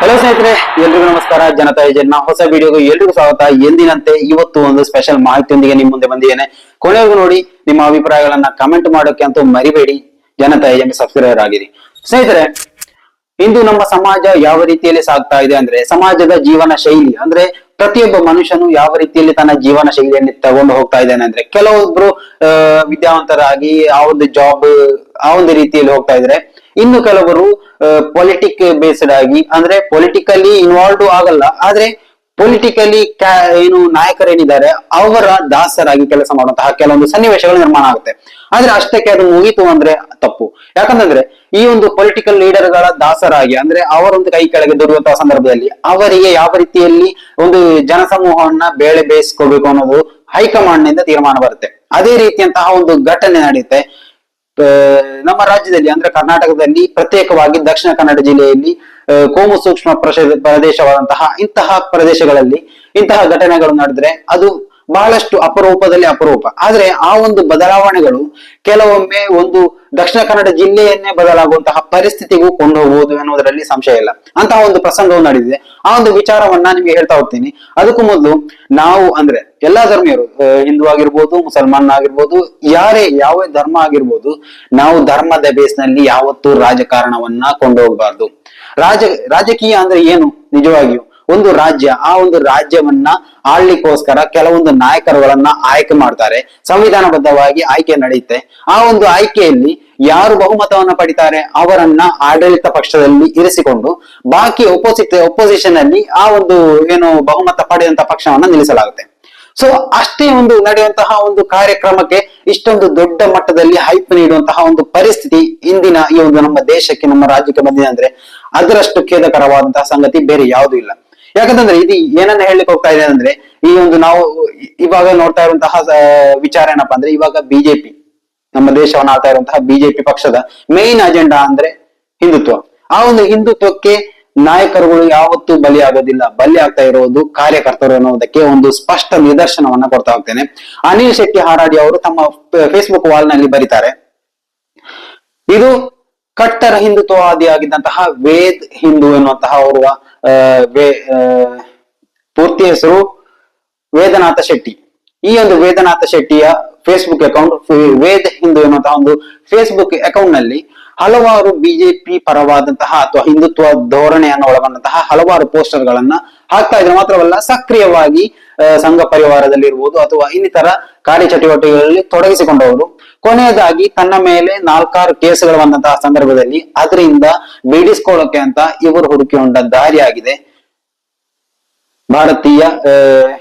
Hello ಸ್ನೇಹಿತರೆ, ಎಲ್ರಿಗೂ ನಮಸ್ಕಾರ. ಜನತಾ ಏಜೆಂಟ್ ಹೊಸ ವಿಡಿಯೋಗೆ ಎಲ್ರಿಗೂ ಸ್ವಾಗತ. ಎಂದಿನಂತೆ ಇವತ್ತು ಒಂದು ಸ್ಪೆಷಲ್ ಮಾಹಿತಿಯೊಂದಿಗೆ ನಿಮ್ ಮುಂದೆ ಬಂದಿದ್ದೇನೆ. ಕೊನೆಗೂ ನೋಡಿ, ನಿಮ್ಮ ಅಭಿಪ್ರಾಯಗಳನ್ನ ಕಮೆಂಟ್ ಮಾಡೋಕೆ ಅಂತೂ ಮರಿಬೇಡಿ. ಜನತಾ ಏಜೆಂಟ್ ಸಬ್ಸ್ಕ್ರೈಬರ್ ಆಗಿರಿ. ಸ್ನೇಹಿತರೆ, ಇಂದು ನಮ್ಮ ಸಮಾಜ ಯಾವ ರೀತಿಯಲ್ಲಿ ಸಾಗ್ತಾ ಇದೆ ಅಂದ್ರೆ, ಸಮಾಜದ ಜೀವನ ಶೈಲಿ ಅಂದ್ರೆ, ಪ್ರತಿಯೊಬ್ಬ ಮನುಷ್ಯನು ಯಾವ ರೀತಿಯಲ್ಲಿ ತನ್ನ ಜೀವನ ಶೈಲಿಯನ್ನು ತಗೊಂಡು ಹೋಗ್ತಾ ಇದ್ದಾನೆ ಅಂದ್ರೆ, ಕೆಲವೊಬ್ರು ವಿದ್ಯಾವಂತರಾಗಿ, ಆ ಒಂದು ಜಾಬ್ ಆ ಒಂದು ರೀತಿಯಲ್ಲಿ ಹೋಗ್ತಾ ಇದ್ರೆ ಇನ್ನು ಕೆಲವರು ಪೊಲಿಟಿಕ್ ಬೇಸ್ಡ್ ಆಗಿ, ಅಂದ್ರೆ ಪೊಲಿಟಿಕಲಿ ಇನ್ವಾಲ್ವ್ ಆಗಲ್ಲ, ಆದ್ರೆ ಪೊಲಿಟಿಕಲಿ ಏನು ನಾಯಕರೇನಿದ್ದಾರೆ, ಅವರ ದಾಸರಾಗಿ ಕೆಲಸ ಮಾಡುವಂತಹ ಕೆಲವೊಂದು ಸನ್ನಿವೇಶಗಳು ನಿರ್ಮಾಣ ಆಗುತ್ತೆ. ಆದ್ರೆ ಅಷ್ಟಕ್ಕೆ ಅದು ಮುಗೀತು ಅಂದ್ರೆ ತಪ್ಪು. ಯಾಕಂತಂದ್ರೆ, ಈ ಒಂದು ಪೊಲಿಟಿಕಲ್ ಲೀಡರ್ಗಳ ದಾಸರಾಗಿ, ಅಂದ್ರೆ ಅವರೊಂದು ಕೈ ಕೆಳಗೆ ದೊರೆಯುವಂತಹ ಸಂದರ್ಭದಲ್ಲಿ, ಅವರಿಗೆ ಯಾವ ರೀತಿಯಲ್ಲಿ ಒಂದು ಜನಸಮೂಹವನ್ನ ಬೇಳೆ ಬೇಯಿಸ್ಕೋಬೇಕು ಅನ್ನೋದು ಹೈಕಮಾಂಡ್ನಿಂದ ತೀರ್ಮಾನ ಬರುತ್ತೆ. ಅದೇ ರೀತಿಯಂತಹ ಒಂದು ಘಟನೆ ನಡೆಯುತ್ತೆ ನಮ್ಮ ರಾಜ್ಯದಲ್ಲಿ ಅಂದ್ರೆ ಕರ್ನಾಟಕದಲ್ಲಿ ಪ್ರತ್ಯೇಕವಾಗಿ ದಕ್ಷಿಣ ಕನ್ನಡ ಜಿಲ್ಲೆಯಲ್ಲಿ ಕೋಮು ಸೂಕ್ಷ್ಮ ಪ್ರದೇಶವಾದಂತಹ ಇಂತಹ ಪ್ರದೇಶಗಳಲ್ಲಿ ಇಂತಹ ಘಟನೆಗಳು ನಡೆದ್ರೆ ಅದು ಬಹಳಷ್ಟು ಅಪರೂಪದಲ್ಲಿ ಅಪರೂಪ. ಆದ್ರೆ ಆ ಒಂದು ಬದಲಾವಣೆಗಳು ಕೆಲವೊಮ್ಮೆ ಒಂದು ದಕ್ಷಿಣ ಕನ್ನಡ ಜಿಲ್ಲೆಯನ್ನೇ ಬದಲಾಗುವಂತಹ ಪರಿಸ್ಥಿತಿಗೂ ಕೊಂಡು ಹೋಗುವುದು ಎನ್ನುವುದರಲ್ಲಿ ಸಂಶಯ ಇಲ್ಲ. ಅಂತಹ ಒಂದು ಪ್ರಸಂಗವು ನಡೆದಿದೆ. ಆ ಒಂದು ವಿಚಾರವನ್ನ ನಿಮಗೆ ಹೇಳ್ತಾ ಹೋಗ್ತೀನಿ. ಅದಕ್ಕೂ ಮೊದಲು ನಾವು ಅಂದ್ರೆ ಎಲ್ಲಾ ಧರ್ಮೀಯರು ಹಿಂದೂ ಆಗಿರ್ಬೋದು, ಮುಸಲ್ಮಾನ್ ಆಗಿರ್ಬೋದು, ಯಾರೇ ಯಾವ ಧರ್ಮ ಆಗಿರ್ಬೋದು, ನಾವು ಧರ್ಮದ ಬೇಸ್ನಲ್ಲಿ ಯಾವತ್ತೂ ರಾಜಕಾರಣವನ್ನ ಕೊಂಡೋಗಬಾರ್ದು. ರಾಜ, ರಾಜಕೀಯ ಅಂದ್ರೆ ಏನು? ನಿಜವಾಗಿಯೂ ಒಂದು ರಾಜ್ಯ, ಆ ಒಂದು ರಾಜ್ಯವನ್ನ ಆಳ್ಲಿಕ್ಕೋಸ್ಕರ ಕೆಲವೊಂದು ನಾಯಕರುಗಳನ್ನ ಆಯ್ಕೆ ಮಾಡ್ತಾರೆ. ಸಂವಿಧಾನಬದ್ಧವಾಗಿ ಆಯ್ಕೆ ನಡೆಯುತ್ತೆ. ಆ ಒಂದು ಆಯ್ಕೆಯಲ್ಲಿ ಯಾರು ಬಹುಮತವನ್ನ ಪಡಿತಾರೆ ಅವರನ್ನ ಆಡಳಿತ ಪಕ್ಷದಲ್ಲಿ ಇರಿಸಿಕೊಂಡು ಬಾಕಿ ಒಪೋಸಿಟ್ ಒಪೋಸಿಷನ್ ಅಲ್ಲಿ ಆ ಒಂದು ಏನು ಬಹುಮತ ಪಡೆಯುವಂತ ಪಕ್ಷವನ್ನ ನಿಲ್ಲಿಸಲಾಗುತ್ತೆ. ಸೊ ಅಷ್ಟೇ ಒಂದು ನಡೆಯುವಂತಹ ಒಂದು ಕಾರ್ಯಕ್ರಮಕ್ಕೆ ಇಷ್ಟೊಂದು ದೊಡ್ಡ ಮಟ್ಟದಲ್ಲಿ ಹೈಪ್ ನೀಡುವಂತಹ ಒಂದು ಪರಿಸ್ಥಿತಿ ಇಂದಿನ ಈ ಒಂದು ನಮ್ಮ ದೇಶಕ್ಕೆ, ನಮ್ಮ ರಾಜ್ಯಕ್ಕೆ ಬಂದಿದೆ ಅಂದ್ರೆ ಅದರಷ್ಟು ಖೇದಕರವಾದಂತಹ ಸಂಗತಿ ಬೇರೆ ಯಾವುದೂ ಇಲ್ಲ. ಯಾಕಂತಂದ್ರೆ ಇದು ಏನನ್ನ ಹೇಳಲಿಕ್ಕೆ ಹೋಗ್ತಾ ಇದೆ ಅಂದ್ರೆ, ಈ ಒಂದು ನಾವು ಇವಾಗ ನೋಡ್ತಾ ಇರುವಂತಹ ವಿಚಾರ ಏನಪ್ಪಾ ಅಂದ್ರೆ ಇವಾಗ ಬಿಜೆಪಿ ನಮ್ಮ ದೇಶವನ್ನು ಆಳ್ತಾ ಇರುವಂತಹ ಬಿಜೆಪಿ ಪಕ್ಷದ ಮೇನ್ ಅಜೆಂಡಾ ಅಂದ್ರೆ ಹಿಂದುತ್ವ. ಆ ಒಂದು ಹಿಂದುತ್ವಕ್ಕೆ ನಾಯಕರುಗಳು ಯಾವತ್ತೂ ಬಲಿ ಆಗೋದಿಲ್ಲ. ಬಲಿ ಆಗ್ತಾ ಇರೋದು ಕಾರ್ಯಕರ್ತರು ಅನ್ನೋದಕ್ಕೆ ಒಂದು ಸ್ಪಷ್ಟ ನಿದರ್ಶನವನ್ನ ಕೊಡ್ತಾ ಹೋಗ್ತೇನೆ. ಅನಿಲ್ ಶೆಟ್ಟಿ ಹಾರಾಡಿ ಅವರು ತಮ್ಮ ಫೇಸ್ಬುಕ್ ವಾಲ್ನಲ್ಲಿ ಬರೀತಾರೆ, ಇದು ಕಟ್ಟರ ಹಿಂದುತ್ವವಾದಿಯಾಗಿದ್ದಂತಹ ವೇದ್ ಹಿಂದೂ ಎನ್ನುವಂತಹ ಅವರ ಪೂರ್ತಿ ಹೆಸರು ವೇದನಾಥ ಶೆಟ್ಟಿ. ಈ ಒಂದು ವೇದನಾಥ ಶೆಟ್ಟಿಯ ಫೇಸ್ಬುಕ್ ಅಕೌಂಟ್ ವೇದ ಹಿಂದೂ ಎನ್ನುವಂತಹ ಒಂದು ಫೇಸ್ಬುಕ್ ಅಕೌಂಟ್ನಲ್ಲಿ ಹಲವಾರು ಬಿಜೆಪಿ ಪರವಾದಂತಹ ಅಥವಾ ಹಿಂದುತ್ವ ಧೋರಣೆಯನ್ನು ಒಳಗೊಂಡಂತಹ ಹಲವಾರು ಪೋಸ್ಟರ್ ಗಳನ್ನ ಹಾಕ್ತಾ ಇದ್ರು. ಮಾತ್ರವಲ್ಲ, ಸಕ್ರಿಯವಾಗಿ ಆ, ಪರಿವಾರದಲ್ಲಿ ಇರ್ಬೋದು ಅಥವಾ ಇನ್ನಿತರ ಕಾರ್ಯಚಟುವಟಿಕೆಗಳಲ್ಲಿ ತೊಡಗಿಸಿಕೊಂಡವರು. ಕೊನೆಯದಾಗಿ ತನ್ನ ಮೇಲೆ ನಾಲ್ಕಾರು ಕೇಸುಗಳು ಬಂದಂತಹ ಸಂದರ್ಭದಲ್ಲಿ ಅದರಿಂದ ಬೀಡಿಸ್ಕೊಳ್ಳೋಕೆ ಅಂತ ಇವರು ಹುಡುಕಿಕೊಂಡ ದಾರಿಯಾಗಿದೆ. ಭಾರತೀಯ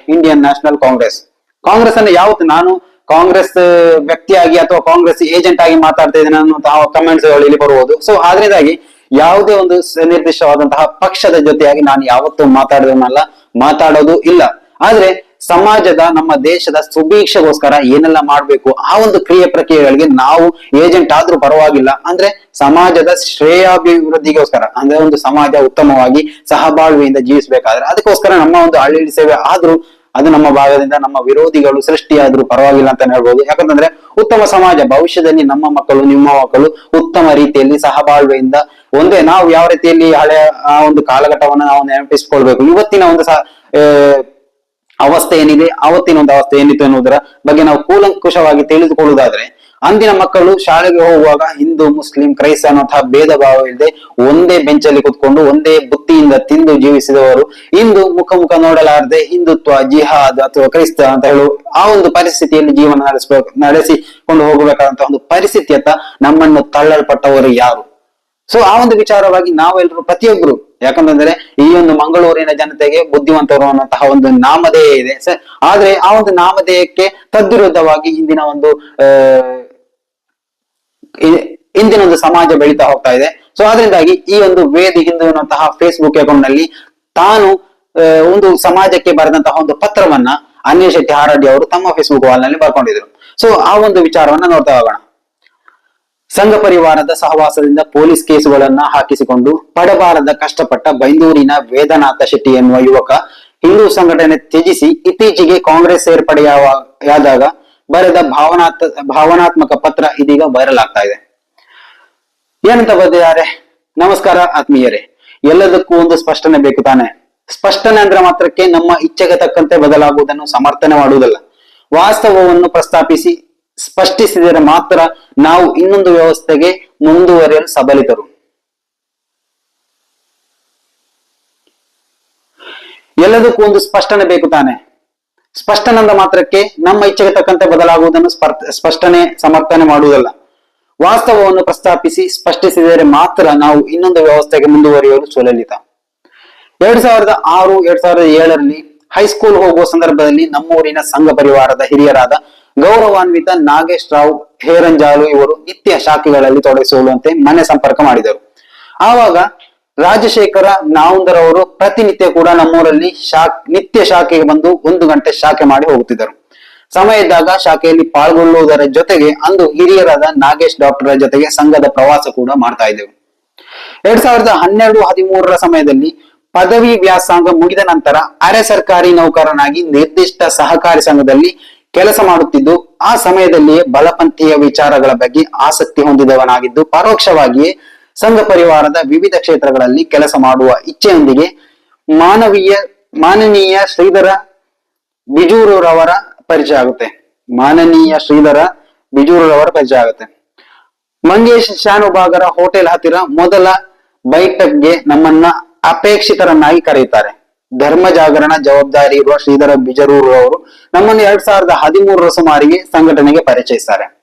ಇಂಡಿಯನ್ ನ್ಯಾಷನಲ್ ಕಾಂಗ್ರೆಸ್ ಕಾಂಗ್ರೆಸ್ ಅನ್ನು ಯಾವತ್ತು ನಾನು ಕಾಂಗ್ರೆಸ್ ವ್ಯಕ್ತಿಯಾಗಿ ಅಥವಾ ಕಾಂಗ್ರೆಸ್ ಏಜೆಂಟ್ ಆಗಿ ಮಾತಾಡ್ತಾ ಇದ್ದೇನೆ ಅನ್ನುವಂತಹ ಕಮೆಂಟ್ಸ್ ಇಲ್ಲಿ ಬರುವುದು. ಸೊ ಆದ್ರಿಂದಾಗಿ ಯಾವುದೇ ಒಂದು ನಿರ್ದಿಷ್ಟವಾದಂತಹ ಪಕ್ಷದ ಜೊತೆಯಾಗಿ ನಾನು ಯಾವತ್ತೂ ಮಾತಾಡೋದನ್ನಲ್ಲ ಮಾತಾಡೋದು ಇಲ್ಲ. ಆದ್ರೆ ಸಮಾಜದ ನಮ್ಮ ದೇಶದ ಸುಭೀಕ್ಷೆಗೋಸ್ಕರ ಏನೆಲ್ಲ ಮಾಡ್ಬೇಕು ಆ ಒಂದು ಕ್ರಿಯೆ ಪ್ರಕ್ರಿಯೆಗಳಿಗೆ ನಾವು ಏಜೆಂಟ್ ಆದ್ರೂ ಪರವಾಗಿಲ್ಲ. ಅಂದ್ರೆ ಸಮಾಜದ ಶ್ರೇಯಾಭಿವೃದ್ಧಿಗೋಸ್ಕರ, ಅಂದ್ರೆ ಒಂದು ಸಮಾಜ ಉತ್ತಮವಾಗಿ ಸಹಬಾಳ್ವೆಯಿಂದ ಜೀವಿಸಬೇಕಾದ್ರೆ ಅದಕ್ಕೋಸ್ಕರ ನಮ್ಮ ಒಂದು ಹಳ್ಳಿ ಸೇವೆ ಆದ್ರೂ ಅದು ನಮ್ಮ ಭಾಗದಿಂದ ನಮ್ಮ ವಿರೋಧಿಗಳು ಸೃಷ್ಟಿಯಾದ್ರೂ ಪರವಾಗಿಲ್ಲ ಅಂತ ಹೇಳ್ಬೋದು. ಯಾಕಂತಂದ್ರೆ ಉತ್ತಮ ಸಮಾಜ, ಭವಿಷ್ಯದಲ್ಲಿ ನಮ್ಮ ಮಕ್ಕಳು, ನಿಮ್ಮ ಮಕ್ಕಳು ಉತ್ತಮ ರೀತಿಯಲ್ಲಿ ಸಹಬಾಳ್ವೆಯಿಂದ ಒಂದೇ ನಾವು ಯಾವ ರೀತಿಯಲ್ಲಿ ಹಳೆಯ ಆ ಒಂದು ಕಾಲಘಟ್ಟವನ್ನು ನಾವು ನೆನಪಿಸಿಕೊಳ್ಬೇಕು. ಇವತ್ತಿನ ಒಂದು ಅವಸ್ಥೆ ಏನಿದೆ ಅವತ್ತಿನ ಒಂದು ಅವಸ್ಥೆ ಏನಿತ್ತು ಎನ್ನುವುದರ ಬಗ್ಗೆ ನಾವು ಕೂಲಂಕುಷವಾಗಿ ತಿಳಿದುಕೊಳ್ಳುವುದಾದ್ರೆ, ಅಂದಿನ ಮಕ್ಕಳು ಶಾಲೆಗೆ ಹೋಗುವಾಗ ಹಿಂದೂ, ಮುಸ್ಲಿಂ, ಕ್ರೈಸ್ತ ಅನ್ನುವಂತಹ ಭೇದ ಭಾವ ಇಲ್ಲದೆ ಒಂದೇ ಬೆಂಚಲ್ಲಿ ಕುತ್ಕೊಂಡು, ಒಂದೇ ಬುತ್ತಿಯಿಂದ ತಿಂದು ಜೀವಿಸಿದವರು ಇಂದು ಮುಖ ಮುಖ ನೋಡಲಾರದೆ ಹಿಂದುತ್ವ, ಜಿಹಾದ್ ಅಥವಾ ಕ್ರೈಸ್ತ ಅಂತ ಹೇಳು ಆ ಒಂದು ಪರಿಸ್ಥಿತಿಯಲ್ಲಿ ಜೀವನ ನಡೆಸಬೇಕು ನಡೆಸಿಕೊಂಡು ಹೋಗಬೇಕಾದಂತಹ ಒಂದು ಪರಿಸ್ಥಿತಿಯತ್ತ ನಮ್ಮನ್ನು ತಳ್ಳಲ್ಪಟ್ಟವರು ಯಾರು? ಸೊ ಆ ಒಂದು ವಿಚಾರವಾಗಿ ನಾವೆಲ್ಲರೂ ಪ್ರತಿಯೊಬ್ರು ಯಾಕಂತಂದ್ರೆ ಈ ಒಂದು ಮಂಗಳೂರಿನ ಜನತೆಗೆ ಬುದ್ಧಿವಂತರು ಅನ್ನುವಂತಹ ಒಂದು ನಾಮಧೇಯ ಇದೆ ಸರ್ ಆದ್ರೆ ಆ ಒಂದು ನಾಮಧೇಯಕ್ಕೆ ತದ್ವಿರುದ್ಧವಾಗಿ ಇಂದಿನ ಒಂದು ಇಂದಿನ ಒಂದು ಸಮಾಜ ಬೆಳೀತಾ ಹೋಗ್ತಾ ಇದೆ. ಸೊ ಅದರಿಂದಾಗಿ ಈ ಒಂದು ವೇದಿ ಹಿಂದೂ ಅನ್ನುವಂತಹ ಫೇಸ್ಬುಕ್ ಅಕೌಂಟ್ನಲ್ಲಿ ತಾನು ಒಂದು ಸಮಾಜಕ್ಕೆ ಬರೆದಂತಹ ಒಂದು ಪತ್ರವನ್ನ ಅನಿಲ್ ಶೆಟ್ಟಿ ಹಾರಾಡಿ ಅವರು ತಮ್ಮ ಫೇಸ್ಬುಕ್ ವಾಲ್ನಲ್ಲಿ ಬರ್ಕೊಂಡಿದ್ರು. ಸೊ ಆ ಒಂದು ವಿಚಾರವನ್ನ ನೋಡ್ತಾ ಹೋಗೋಣ. ಸಂಘ ಪರಿವಾರದ ಸಹವಾಸದಿಂದ ಪೊಲೀಸ್ ಕೇಸುಗಳನ್ನ ಹಾಕಿಸಿಕೊಂಡು ಪಡಬಾರದ ಕಷ್ಟಪಟ್ಟ ಬೈಂದೂರಿನ ವೇದನಾಥ ಶೆಟ್ಟಿ ಎನ್ನುವ ಯುವಕ ಹಿಂದೂ ಸಂಘಟನೆ ತ್ಯಜಿಸಿ ಇತ್ತೀಚೆಗೆ ಕಾಂಗ್ರೆಸ್ ಸೇರ್ಪಡೆಯಾದಾಗ ಬರೆದ ಭಾವನಾತ್, ಭಾವನಾತ್ಮಕ ಪತ್ರ ಇದೀಗ ವೈರಲ್ ಆಗ್ತಾ ಇದೆ. ಏನಂತ ಬರೆದಿದ್ದಾರೆ? ನಮಸ್ಕಾರ ಆತ್ಮೀಯರೇ. ಎಲ್ಲದಕ್ಕೂ ಒಂದು ಸ್ಪಷ್ಟನೆ ಬೇಕು ತಾನೆ. ಸ್ಪಷ್ಟನೆ ಅಂದ್ರೆ ಮಾತ್ರಕ್ಕೆ ನಮ್ಮ ಇಚ್ಛೆಗೆ ತಕ್ಕಂತೆ ಬದಲಾಗುವುದನ್ನು ಸಮರ್ಥನೆ ಮಾಡುವುದಲ್ಲ. ವಾಸ್ತವವನ್ನು ಪ್ರಸ್ತಾಪಿಸಿ ಸ್ಪಷ್ಟಿಸಿದರೆ ಮಾತ್ರ ನಾವು ಇನ್ನೊಂದು ವ್ಯವಸ್ಥೆಗೆ ಮುಂದುವರಿಯಲು ಸಬಲಿತರು. ಎಲ್ಲದಕ್ಕೂ ಒಂದು ಸ್ಪಷ್ಟನೆ ಬೇಕು ತಾನೆ. ಸ್ಪಷ್ಟನಂದ ಮಾತ್ರಕ್ಕೆ ನಮ್ಮ ಇಚ್ಛೆಗೆ ತಕ್ಕಂತೆ ಬದಲಾಗುವುದನ್ನು ಸ್ಪಷ್ಟನೆ, ಸಮರ್ಥನೆ ಮಾಡುವುದಲ್ಲ. ವಾಸ್ತವವನ್ನು ಪ್ರಸ್ತಾಪಿಸಿ ಸ್ಪಷ್ಟಿಸಿದರೆ ಮಾತ್ರ ನಾವು ಇನ್ನೊಂದು ವ್ಯವಸ್ಥೆಗೆ ಮುಂದುವರಿಯಲು ಸುಲಲಿತ. ಎರಡ್ ಸಾವಿರದ ಆರು, ಎರಡ್ ಸಾವಿರದ ಏಳರಲ್ಲಿ ಹೈಸ್ಕೂಲ್ ಹೋಗುವ ಸಂದರ್ಭದಲ್ಲಿ ನಮ್ಮೂರಿನ ಸಂಘ ಪರಿವಾರದ ಹಿರಿಯರಾದ ಗೌರವಾನ್ವಿತ ನಾಗೇಶ್ ರಾವ್ ಹೇರಂಜಾಲು ಇವರು ನಿತ್ಯ ಶಾಖೆಗಳಲ್ಲಿ ತೊಡಗಿಸಿಕೊಳ್ಳುವಂತೆ ಮನೆ ಸಂಪರ್ಕ ಮಾಡಿದರು. ಆವಾಗ ರಾಜಶೇಖರ ನಾವುಂದರ್ ಅವರು ಪ್ರತಿನಿತ್ಯ ಕೂಡ ನಮ್ಮೂರಲ್ಲಿ ಶಾ ನಿತ್ಯ ಶಾಖೆಗೆ ಬಂದು ಒಂದು ಗಂಟೆ ಶಾಖೆ ಮಾಡಿ ಹೋಗುತ್ತಿದ್ದರು. ಸಮಯ ಇದ್ದಾಗ ಶಾಖೆಯಲ್ಲಿ ಪಾಲ್ಗೊಳ್ಳುವುದರ ಜೊತೆಗೆ ಅಂದು ಹಿರಿಯರಾದ ನಾಗೇಶ್ ಡಾಕ್ಟರ್ ಜೊತೆಗೆ ಸಂಘದ ಪ್ರವಾಸ ಕೂಡ ಮಾಡ್ತಾ ಇದ್ದೆವು. ಎರಡ್ ಸಾವಿರದ ಹನ್ನೆರಡು, ಹದಿಮೂರರ ಸಮಯದಲ್ಲಿ ಪದವಿ ವ್ಯಾಸಂಗ ಮುಗಿದ ನಂತರ ಅರೆ ಸರ್ಕಾರಿ ನೌಕರನಾಗಿ ನಿರ್ದಿಷ್ಟ ಸಹಕಾರಿ ಸಂಘದಲ್ಲಿ ಕೆಲಸ ಮಾಡುತ್ತಿದ್ದು, ಆ ಸಮಯದಲ್ಲಿಯೇ ಬಲಪಂಥೀಯ ವಿಚಾರಗಳ ಬಗ್ಗೆ ಆಸಕ್ತಿ ಹೊಂದಿದವನಾಗಿದ್ದು, ಪರೋಕ್ಷವಾಗಿಯೇ ಸಂಘ ಪರಿವಾರದ ವಿವಿಧ ಕ್ಷೇತ್ರಗಳಲ್ಲಿ ಕೆಲಸ ಮಾಡುವ ಇಚ್ಛೆಯೊಂದಿಗೆ ಮಾನವೀಯ, ಮಾನನೀಯ ಶ್ರೀಧರ ಬಿಜೂರುರವರ ಪರಿಚಯ ಆಗುತ್ತೆ. ಮಾನನೀಯ ಶ್ರೀಧರ ಬಿಜೂರುರವರ ಪರಿಚಯ ಆಗುತ್ತೆ. ಮಂಗೇಶ್ ಶಾನುಭಾಗರ ಹೋಟೆಲ್ ಹತ್ತಿರ ಮೊದಲ ಬೈಠಕ್ಗೆ ನಮ್ಮನ್ನ ಅಪೇಕ್ಷಿತರನ್ನಾಗಿ ಕರೆಯುತ್ತಾರೆ. ಧರ್ಮ ಜಾಗರಣ ಜವಾಬ್ದಾರಿ ಇರುವ ಶ್ರೀಧರ ಬಿಜರೂರು ಅವರು ನಮ್ಮನ್ನು ಎರಡ್ ಸಾವಿರದ ಹದಿಮೂರರ ಸುಮಾರಿಗೆ ಸಂಘಟನೆಗೆ ಪರಿಚಯಿಸ್ತಾರೆ.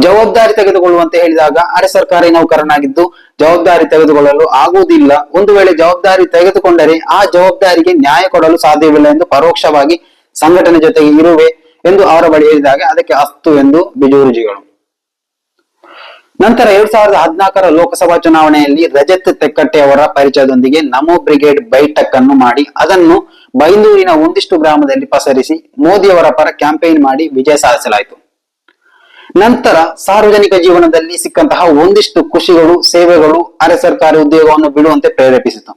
ಜವಾಬ್ದಾರಿ ತೆಗೆದುಕೊಳ್ಳುವಂತೆ ಹೇಳಿದಾಗ ಅರೆ ಸರ್ಕಾರಿ ನೌಕರನಾಗಿದ್ದು ಜವಾಬ್ದಾರಿ ತೆಗೆದುಕೊಳ್ಳಲು ಆಗುವುದಿಲ್ಲ. ಒಂದು ವೇಳೆ ಜವಾಬ್ದಾರಿ ತೆಗೆದುಕೊಂಡರೆ ಆ ಜವಾಬ್ದಾರಿಗೆ ನ್ಯಾಯ ಕೊಡಲು ಸಾಧ್ಯವಿಲ್ಲ ಎಂದು ಪರೋಕ್ಷವಾಗಿ ಸಂಘಟನೆ ಜೊತೆಗೆ ಇರುವೆ ಎಂದು ಅವರ ಬಳಿ ಹೇಳಿದಾಗ ಅದಕ್ಕೆ ಅಸ್ತು ಎಂದು ಬಿಜೂರುಜಿಗಳು. ನಂತರ ಎರಡ್ ಸಾವಿರದ ಹದಿನಾಲ್ಕರ ಲೋಕಸಭಾ ಚುನಾವಣೆಯಲ್ಲಿ ರಜತ್ ತೆಕ್ಕಟ್ಟೆ ಅವರ ಪರಿಚಯದೊಂದಿಗೆ ನಮೋ ಬ್ರಿಗೇಡ್ ಬೈಠಕ್ ಅನ್ನು ಮಾಡಿ, ಅದನ್ನು ಬೈಂದೂರಿನ ಒಂದಿಷ್ಟು ಗ್ರಾಮದಲ್ಲಿ ಪಸರಿಸಿ ಮೋದಿಯವರ ಪರ ಕ್ಯಾಂಪೇನ್ ಮಾಡಿ ವಿಜಯ ಸಾಧಿಸಲಾಯಿತು. ನಂತರ ಸಾರ್ವಜನಿಕ ಜೀವನದಲ್ಲಿ ಸಿಕ್ಕಂತಹ ಒಂದಿಷ್ಟು ಖುಷಿಗಳು ಸೇವೆಗಳು, ಅರೆ ಸರ್ಕಾರಿ ಉದ್ಯೋಗವನ್ನು ಬಿಡುವಂತೆ ಪ್ರೇರೇಪಿಸಿತು.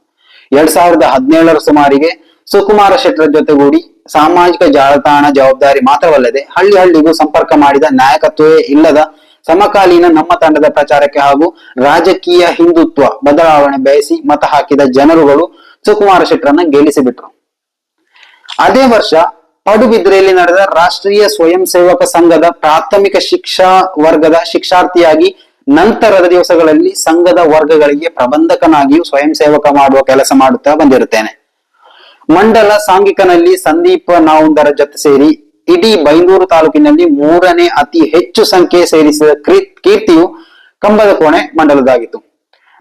ಎರಡ್ ಸಾವಿರದ ಹದಿನೇಳರ ಸುಮಾರಿಗೆ ಸುಕುಮಾರ ಶೆಟ್ಟರ ಜೊತೆಗೂಡಿ ಸಾಮಾಜಿಕ ಜಾಲತಾಣ ಜವಾಬ್ದಾರಿ ಮಾತ್ರವಲ್ಲದೆ ಹಳ್ಳಿ ಹಳ್ಳಿಗೂ ಸಂಪರ್ಕ ಮಾಡಿದ ನಾಯಕತ್ವವೇ ಇಲ್ಲದ ಸಮಕಾಲೀನ ನಮ್ಮ ತಂಡದ ಪ್ರಚಾರಕ್ಕೆ ಹಾಗೂ ರಾಜಕೀಯ ಹಿಂದುತ್ವ ಬದಲಾವಣೆ ಬಯಸಿ ಮತ ಹಾಕಿದ ಜನರುಗಳು ಸುಕುಮಾರ ಶೆಟ್ಟರನ್ನ ಗೆಲ್ಲಿಸಿಬಿಟ್ರು. ಅದೇ ವರ್ಷ ಪಡುಬಿದ್ರೆಯಲ್ಲಿ ನಡೆದ ರಾಷ್ಟ್ರೀಯ ಸ್ವಯಂ ಸೇವಕ ಸಂಘದ ಪ್ರಾಥಮಿಕ ಶಿಕ್ಷಾ ವರ್ಗದ ಶಿಕ್ಷಾರ್ಥಿಯಾಗಿ ನಂತರದ ದಿವಸಗಳಲ್ಲಿ ಸಂಘದ ವರ್ಗಗಳಿಗೆ ಪ್ರಬಂಧಕನಾಗಿಯೂ ಸ್ವಯಂ ಸೇವಕ ಮಾಡುವ ಕೆಲಸ ಮಾಡುತ್ತಾ ಬಂದಿರುತ್ತೇನೆ. ಮಂಡಲ, ಸಾಂಘಿಕನಲ್ಲಿ ಸಂದೀಪ ನಾವುಂದರ ಜೊತೆ ಸೇರಿ ಇಡೀ ಬೈಂದೂರು ತಾಲೂಕಿನಲ್ಲಿ ಮೂರನೇ ಅತಿ ಹೆಚ್ಚು ಸಂಖ್ಯೆ ಸೇರಿಸಿದ ಕ್ರೀ- ಕೀರ್ತಿಯು ಕಂಬದ ಕೋಣೆ ಮಂಡಲದಾಗಿತ್ತು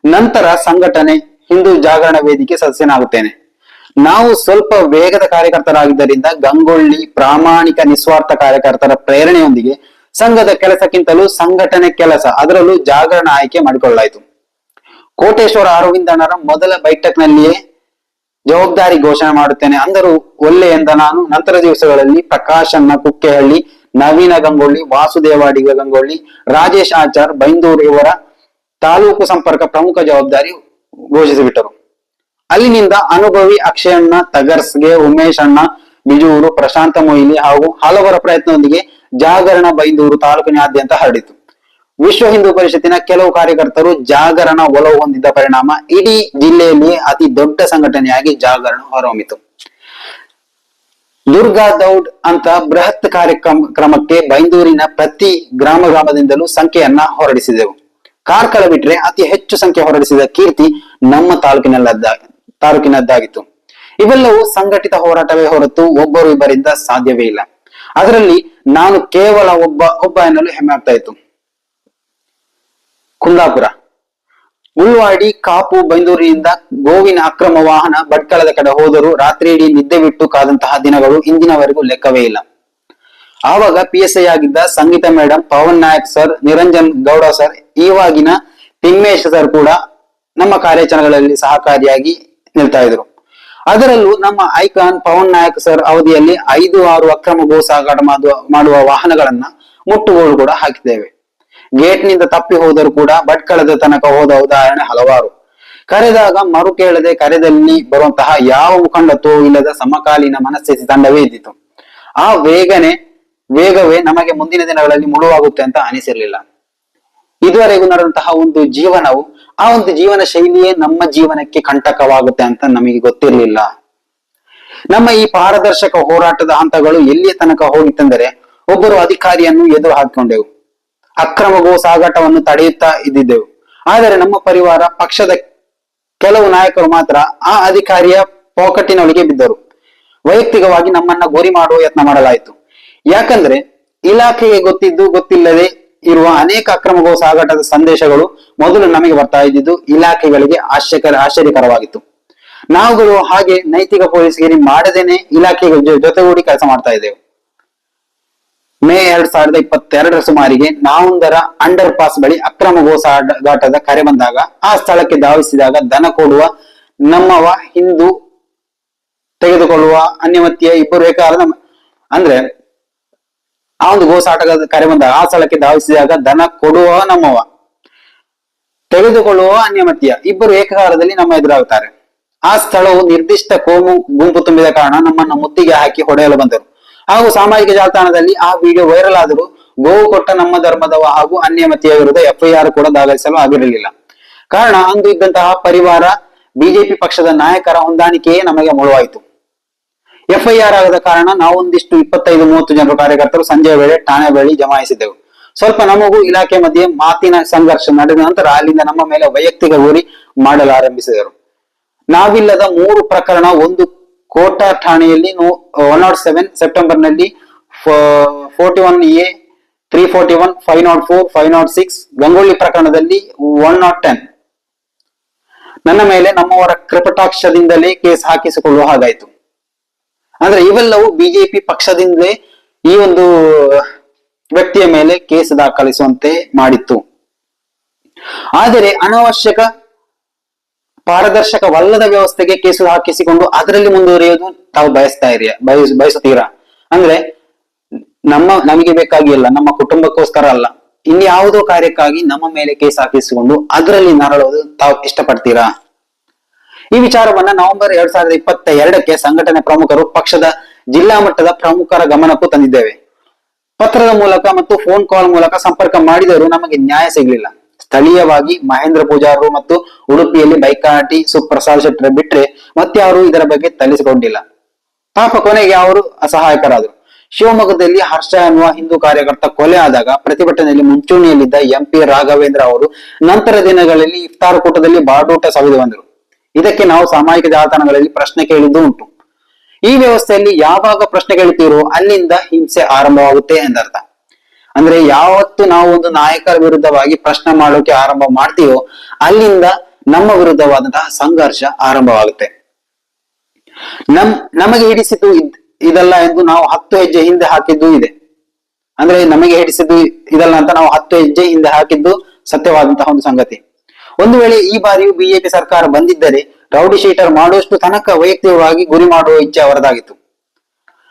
ನಂತರ ಸಂಘಟನೆ ಹಿಂದೂ ಜಾಗರಣ ವೇದಿಕೆ ಸದಸ್ಯನಾಗುತ್ತೇನೆ. ನಾವು ಸ್ವಲ್ಪ ವೇಗದ ಕಾರ್ಯಕರ್ತರಾಗಿದ್ದರಿಂದ ಗಂಗೊಳ್ಳಿ ಪ್ರಾಮಾಣಿಕ ನಿಸ್ವಾರ್ಥ ಕಾರ್ಯಕರ್ತರ ಪ್ರೇರಣೆಯೊಂದಿಗೆ ಸಂಘದ ಕೆಲಸಕ್ಕಿಂತಲೂ ಸಂಘಟನೆ ಕೆಲಸ, ಅದರಲ್ಲೂ ಜಾಗರಣ ಆಯ್ಕೆ ಮಾಡಿಕೊಳ್ಳಲಾಯಿತು. ಕೋಟೇಶ್ವರ ಅರವಿಂದಣ್ಣರ ಮೊದಲ ಬೈಠಕ್ನಲ್ಲಿಯೇ ಜವಾಬ್ದಾರಿ ಘೋಷಣೆ ಮಾಡುತ್ತೇನೆ. ಅಂದರು ಒಲ್ಲೆ ಎಂದ ನಾನು, ನಂತರ ದಿವಸಗಳಲ್ಲಿ ಪ್ರಕಾಶನ್ನ ಕುಕ್ಕೆಹಳ್ಳಿ, ನವೀನ ಗಂಗೊಳ್ಳಿ ವಾಸುದೇವಾಡಿಗ ಗಂಗೊಳ್ಳಿ, ರಾಜೇಶ್ ಆಚಾರ್, ಬೈಂದೂರು ಇವರ ತಾಲೂಕು ಸಂಪರ್ಕ ಪ್ರಮುಖ ಜವಾಬ್ದಾರಿ ಘೋಷಿಸಿಬಿಟ್ಟರು. ಅಲ್ಲಿನಿಂದ ಅನುಭವಿ ಅಕ್ಷಯಣ್ಣ, ತಗರ್ಸ್ಗೆ ಉಮೇಶ್ ಅಣ್ಣ, ಬಿಜೂರು, ಪ್ರಶಾಂತ ಮೊಯ್ಲಿ ಹಾಗೂ ಹಲವರ ಪ್ರಯತ್ನದೊಂದಿಗೆ ಜಾಗರಣ ಬೈಂದೂರು ತಾಲೂಕಿನಾದ್ಯಂತ ಹರಡಿತು. ವಿಶ್ವ ಹಿಂದೂ ಪರಿಷತ್ತಿನ ಕೆಲವು ಕಾರ್ಯಕರ್ತರು ಜಾಗರಣ ಒಲವು ಹೊಂದಿದ್ದ ಪರಿಣಾಮ ಇಡೀ ಜಿಲ್ಲೆಯಲ್ಲಿ ಅತಿ ದೊಡ್ಡ ಸಂಘಟನೆಯಾಗಿ ಜಾಗರಣ ಹೊರಹೊಮ್ಮಿತು. ದುರ್ಗಾ ದೌಡ್ ಅಂತ ಬೃಹತ್ ಕಾರ್ಯಕ್ರಮ, ಕ್ರಮಕ್ಕೆ ಬೈಂದೂರಿನ ಪ್ರತಿ ಗ್ರಾಮ ಗ್ರಾಮದಿಂದಲೂ ಸಂಖ್ಯೆಯನ್ನ ಹೊರಡಿಸಿದೆವು. ಕಾರ್ಕಳ ಬಿಟ್ರೆ ಅತಿ ಹೆಚ್ಚು ಸಂಖ್ಯೆ ಹೊರಡಿಸಿದ ಕೀರ್ತಿ ನಮ್ಮ ತಾಲೂಕಿನಲ್ಲದ್ದ, ತಾಲೂಕಿನದ್ದಾಗಿತ್ತು. ಇವೆಲ್ಲವೂ ಸಂಘಟಿತ ಹೋರಾಟವೇ ಹೊರತು ಒಬ್ಬರು ಇಬ್ಬರಿಂದ ಸಾಧ್ಯವೇ ಇಲ್ಲ. ಅದರಲ್ಲಿ ನಾನು ಕೇವಲ ಒಬ್ಬ ಒಬ್ಬ ಎನ್ನಲು ಹೆಮ್ಮೆ ಆಗ್ತಾ ಇತ್ತು. ಕುಂದಾಪುರ. ಉಳ್ವಾಡಿ, ಕಾಪು, ಬೈಂದೂರಿನಿಂದ ಗೋವಿನ ಅಕ್ರಮ ವಾಹನ ಭಟ್ಕಳದ ಕಡೆ ಹೋದರೂ ರಾತ್ರಿ ಇಡೀ ನಿದ್ದೆ ಬಿಟ್ಟು ಕಾದಂತಹ ದಿನಗಳು ಇಂದಿನವರೆಗೂ ಲೆಕ್ಕವೇ ಇಲ್ಲ. ಆವಾಗ ಪಿ ಎಸ್ ಐ ಆಗಿದ್ದ Sangeeta madam Pavan Nayak sir Niranjan Gowda sir ಈವಾಗಿನ ತಿಮ್ಮೇಶ್ ಸರ್ ಕೂಡ ನಮ್ಮ ಕಾರ್ಯಾಚರಣೆಗಳಲ್ಲಿ ಸಹಕಾರಿಯಾಗಿ ನಿಲ್ತಾ ಇದ್ರು. ಅದರಲ್ಲೂ ನಮ್ಮ ಐಕಾನ್ ಪವನ್ ನಾಯಕ್ ಸರ್ ಅವಧಿಯಲ್ಲಿ ಐದು ಆರು ಅಕ್ರಮ ಗೋ ಸಾಗಾಟ ಮಾಡುವ ವಾಹನಗಳನ್ನ ಮುಟ್ಟುಗೋಲು ಕೂಡ ಹಾಕಿದ್ದೇವೆ. ಗೇಟ್ನಿಂದ ತಪ್ಪಿ ಹೋದರೂ ಕೂಡ ಭಟ್ಕಳದ ತನಕ ಹೋದ ಉದಾಹರಣೆ ಹಲವಾರು. ಕರೆದಾಗ ಮರು ಕೇಳದೆ ಕರೆದಲ್ಲಿ ಬರುವಂತಹ ಯಾವ ಮುಖಂಡತ್ವವೂ ಇಲ್ಲದ ಸಮಕಾಲೀನ ಮನಸ್ಥಿತಿ ತಂಡವೇ ಇದ್ದಿತು. ಆ ವೇಗನೆ, ವೇಗವೇ ನಮಗೆ ಮುಂದಿನ ದಿನಗಳಲ್ಲಿ ಮುಳುವಾಗುತ್ತೆ ಅಂತ ಅನಿಸಿರಲಿಲ್ಲ. ಇದುವರೆಗೂ ನಡೆದಂತಹ ಒಂದು ಜೀವನವು, ಆ ಒಂದು ಜೀವನ ಶೈಲಿಯೇ ನಮ್ಮ ಜೀವನಕ್ಕೆ ಕಂಟಕವಾಗುತ್ತೆ ಅಂತ ನಮಗೆ ಗೊತ್ತಿರಲಿಲ್ಲ. ನಮ್ಮ ಈ ಪಾರದರ್ಶಕ ಹೋರಾಟದ ಹಂತಗಳು ಎಲ್ಲಿಯ ತನಕ ಹೋಗಿತ್ತೆಂದರೆ, ಒಬ್ಬರು ಅಧಿಕಾರಿಯನ್ನು ಎದುರು ಹಾಕಿಕೊಂಡೆವು. ಅಕ್ರಮ ಗೋ ಸಾಗಾಟವನ್ನು ತಡೆಯುತ್ತಾ ಇದ್ದಿದ್ದೆವು. ಆದರೆ ನಮ್ಮ ಪರಿವಾರ ಪಕ್ಷದ ಕೆಲವು ನಾಯಕರು ಮಾತ್ರ ಆ ಅಧಿಕಾರಿಯ ಪಾಕೆಟಿನೊಳಗೆ ಬಿದ್ದರು. ವೈಯಕ್ತಿಕವಾಗಿ ನಮ್ಮನ್ನ ಗುರಿ ಮಾಡುವ ಯತ್ನ ಮಾಡಲಾಯಿತು. ಯಾಕಂದ್ರೆ ಇಲಾಖೆಗೆ ಗೊತ್ತಿದ್ದು ಗೊತ್ತಿಲ್ಲದೆ ಇರುವ ಅನೇಕ ಅಕ್ರಮ ಗೋ ಸಾಗಾಟದ ಸಂದೇಶಗಳು ಮೊದಲು ನಮಗೆ ಬರ್ತಾ ಇದ್ದಿದ್ದು ಇಲಾಖೆಗಳಿಗೆ ಆಶ್ಚರ್ಯಕರ ಆಶ್ಚರ್ಯಕರವಾಗಿತ್ತು. ನಾವುಗಳು ಹಾಗೆ ನೈತಿಕ ಪೊಲೀಸ್ಗಿರಿ ಮಾಡದೇನೆ ಇಲಾಖೆಗಳ ಜೊತೆಗೂಡಿ ಕೆಲಸ ಮಾಡ್ತಾ ಇದ್ದೇವೆ. ಮೇ ಎರಡ್ ಸಾವಿರದ ಇಪ್ಪತ್ತೆರಡರ ಸುಮಾರಿಗೆ ನಾವುಂದರ ಅಂಡರ್ ಪಾಸ್ ಬಳಿ ಅಕ್ರಮ ಸಾಗಾಟದ ಕರೆ ಬಂದಾಗ ಆ ಸ್ಥಳಕ್ಕೆ ಧಾವಿಸಿದಾಗ ದನ ಕೊಡುವ, ನಮ್ಮವ ಹಿಂದೂ ತೆಗೆದುಕೊಳ್ಳುವ ಅನ್ಯಮತಿಯ ಇಬ್ಬರು ಬೇಕಾದ ಅಂದ್ರೆ ಆ ಒಂದು ಗೋಸಾಟದ ಕರೆ ಬಂದಾಗ ಆ ಸ್ಥಳಕ್ಕೆ ಧಾವಿಸಿದಾಗ ದನ ಕೊಡುವ ನಮ್ಮವ, ತೆಗೆದುಕೊಳ್ಳುವ ಅನ್ಯಮತಿಯ ಇಬ್ಬರು ಏಕಕಾಲದಲ್ಲಿ ನಮ್ಮ ಎದುರಾಗುತ್ತಾರೆ. ಆ ಸ್ಥಳವು ನಿರ್ದಿಷ್ಟ ಕೋಮು ಗುಂಪು ತುಂಬಿದ ಕಾರಣ ನಮ್ಮನ್ನು ಮುತ್ತಿಗೆ ಹಾಕಿ ಹೊಡೆಯಲು ಬಂದರು. ಹಾಗೂ ಸಾಮಾಜಿಕ ಜಾಲತಾಣದಲ್ಲಿ ಆ ವಿಡಿಯೋ ವೈರಲ್ ಆದರೂ ಗೋವು ಕೊಟ್ಟ ನಮ್ಮ ಧರ್ಮದವ ಹಾಗೂ ಅನ್ಯಮತಿಯ ವಿರುದ್ಧ ಎಫ್ಐಆರ್ ಕೂಡ ದಾಖಲಿಸಲು ಆಗಿರಲಿಲ್ಲ. ಕಾರಣ, ಅಂದು ಇದ್ದಂತಹ ಪರಿವಾರ ಬಿಜೆಪಿ ಪಕ್ಷದ ನಾಯಕರ ಹೊಂದಾಣಿಕೆಯೇ ನಮಗೆ ಮುಳುವಾಯಿತು ಎಫ್ಐಆರ್ ಆಗದ ಕಾರಣ ನಾವೊಂದಿಷ್ಟು ಇಪ್ಪತ್ತೈದು, ಮೂವತ್ತು ಜನರು ಕಾರ್ಯಕರ್ತರು ಸಂಜೆ ವೇಳೆ ಠಾಣೆ ಬಳಿ ಜಮಾಯಿಸಿದ್ದೆವು. ಸ್ವಲ್ಪ ನಮಗೂ ಇಲಾಖೆ ಮಧ್ಯೆ ಮಾತಿನ ಸಂಘರ್ಷ ನಡೆದ ನಂತರ ಅಲ್ಲಿಂದ ನಮ್ಮ ಮೇಲೆ ವೈಯಕ್ತಿಕ ಗುರಿ ಮಾಡಲು ಆರಂಭಿಸಿದರು ನಾವಿಲ್ಲದ ಮೂರು ಪ್ರಕರಣ, ಒಂದು ಕೋಟಾ ಠಾಣೆಯಲ್ಲಿ ಒನ್ ನಾಟ್ ಸೆವೆನ್ ಸೆಪ್ಟೆಂಬರ್ನಲ್ಲಿ forty one A three forty one five nought four five nought six Gangolli ಪ್ರಕರಣದಲ್ಲಿ ಒನ್ ನಾಟ್ ಟೆನ್ ನನ್ನ ಮೇಲೆ ನಮ್ಮವರ ಕೃಪಟಾಕ್ಷದಿಂದಲೇ ಕೇಸ್ ಹಾಕಿಸಿಕೊಳ್ಳುವ ಹಾಗಾಯಿತು. ಅಂದ್ರೆ ಇವೆಲ್ಲವೂ ಬಿಜೆಪಿ ಪಕ್ಷದಿಂದಲೇ ಈ ಒಂದು ವ್ಯಕ್ತಿಯ ಮೇಲೆ ಕೇಸ್ ದಾಖಲಿಸುವಂತೆ ಮಾಡಿತ್ತು. ಆದರೆ ಅನಾವಶ್ಯಕ ಪಾರದರ್ಶಕವಲ್ಲದ ವ್ಯವಸ್ಥೆಗೆ ಕೇಸು ಹಾಕಿಸಿಕೊಂಡು ಅದರಲ್ಲಿ ಮುಂದುವರಿಯೋದು ತಾವು ಬಯಸ್ತಾ ಇರಿ ಬಯಸ್, ಬಯಸುತ್ತೀರಾ? ಅಂದ್ರೆ ನಮ್ಮ, ನಮಗೆ ಬೇಕಾಗಿಲ್ಲ ನಮ್ಮ ಕುಟುಂಬಕ್ಕೋಸ್ಕರ ಅಲ್ಲ. ಇನ್ಯಾವುದೋ ಕಾರ್ಯಕ್ಕಾಗಿ ನಮ್ಮ ಮೇಲೆ ಕೇಸ್ ಹಾಕಿಸಿಕೊಂಡು ಅದರಲ್ಲಿ ನರಳೋದು ತಾವು ಇಷ್ಟಪಡ್ತೀರಾ? ಈ ವಿಚಾರವನ್ನ ನವೆಂಬರ್ ಎರಡ್ ಸಾವಿರದ ಇಪ್ಪತ್ತ ಎರಡಕ್ಕೆ ಸಂಘಟನೆ ಪ್ರಮುಖರು ಪಕ್ಷದ ಜಿಲ್ಲಾ ಮಟ್ಟದ ಪ್ರಮುಖರ ಗಮನಕ್ಕೂ ತಂದಿದ್ದೇವೆ. ಪತ್ರದ ಮೂಲಕ ಮತ್ತು ಫೋನ್ ಕಾಲ್ ಮೂಲಕ ಸಂಪರ್ಕ ಮಾಡಿದರೂ ನಮಗೆ ನ್ಯಾಯ ಸಿಗಲಿಲ್ಲ. ಸ್ಥಳೀಯವಾಗಿ ಮಹೇಂದ್ರ ಪೂಜಾರರು ಮತ್ತು ಉಡುಪಿಯಲ್ಲಿ ಬೈಕಾಟಿ ಸುಪ್ರಸಾದ್ ಶೆಟ್ಟರ್ ಬಿಟ್ರೆ ಯಾರು ಇದರ ಬಗ್ಗೆ ತಲಿಸಿಕೊಂಡಿಲ್ಲ. ಪಾಪ ಕೊನೆಗೆ ಅವರು ಅಸಹಾಯಕರಾದರು. ಶಿವಮೊಗ್ಗದಲ್ಲಿ ಹರ್ಷ ಎನ್ನುವ ಹಿಂದೂ ಕಾರ್ಯಕರ್ತ ಕೊಲೆ ಆದಾಗ ಪ್ರತಿಭಟನೆಯಲ್ಲಿ ಮುಂಚೂಣಿಯಲ್ಲಿದ್ದ ಎಂಪಿ ರಾಘವೇಂದ್ರ ಅವರು ನಂತರ ದಿನಗಳಲ್ಲಿ ಇಫ್ತಾರ್ ಕೂಟದಲ್ಲಿ ಬಾಡೂಟ ಸವಿದು ಬಂದರು. ಇದಕ್ಕೆ ನಾವು ಸಾಮಾಜಿಕ ಜಾಲತಾಣಗಳಲ್ಲಿ ಪ್ರಶ್ನೆ ಕೇಳಿದ್ದು ಉಂಟು. ಈ ವ್ಯವಸ್ಥೆಯಲ್ಲಿ ಯಾವಾಗ ಪ್ರಶ್ನೆ ಕೇಳುತ್ತೀರೋ ಅಲ್ಲಿಂದ ಹಿಂಸೆ ಆರಂಭವಾಗುತ್ತೆ ಎಂದರ್ಥ. ಅಂದ್ರೆ ಯಾವತ್ತು ನಾವು ಒಂದು ನಾಯಕರ ವಿರುದ್ಧವಾಗಿ ಪ್ರಶ್ನೆ ಮಾಡೋಕೆ ಆರಂಭ ಮಾಡ್ತೀವೋ, ಅಲ್ಲಿಂದ ನಮ್ಮ ವಿರುದ್ಧವಾದಂತಹ ಸಂಘರ್ಷ ಆರಂಭವಾಗುತ್ತೆ. ನಮ್, ನಮಗೆ ಹಿಡಿಸಿದ್ದು ಇದ್- ಇದಲ್ಲ ಎಂದು ನಾವು ಹತ್ತು ಹೆಜ್ಜೆ ಹಿಂದೆ ಹಾಕಿದ್ದು ಇದೆ. ಅಂದ್ರೆ ನಮಗೆ ಹಿಡಿಸಿದ್ದು ಇದಲ್ಲ ಅಂತ ನಾವು ಹತ್ತು ಹೆಜ್ಜೆ ಹಿಂದೆ ಹಾಕಿದ್ದು ಸತ್ಯವಾದಂತಹ ಒಂದು ಸಂಗತಿ. ಒಂದು ವೇಳೆ ಈ ಬಾರಿಯೂ ಬಿಜೆಪಿ ಸರ್ಕಾರ ಬಂದಿದ್ದರೆ ರೌಡಿ ಶೀಟರ್ ಮಾಡುವಷ್ಟು ತನಕ ವೈಯಕ್ತಿಕವಾಗಿ ಗುರಿ ಮಾಡುವ ಇಚ್ಛೆ ಅವರದಾಗಿತ್ತು.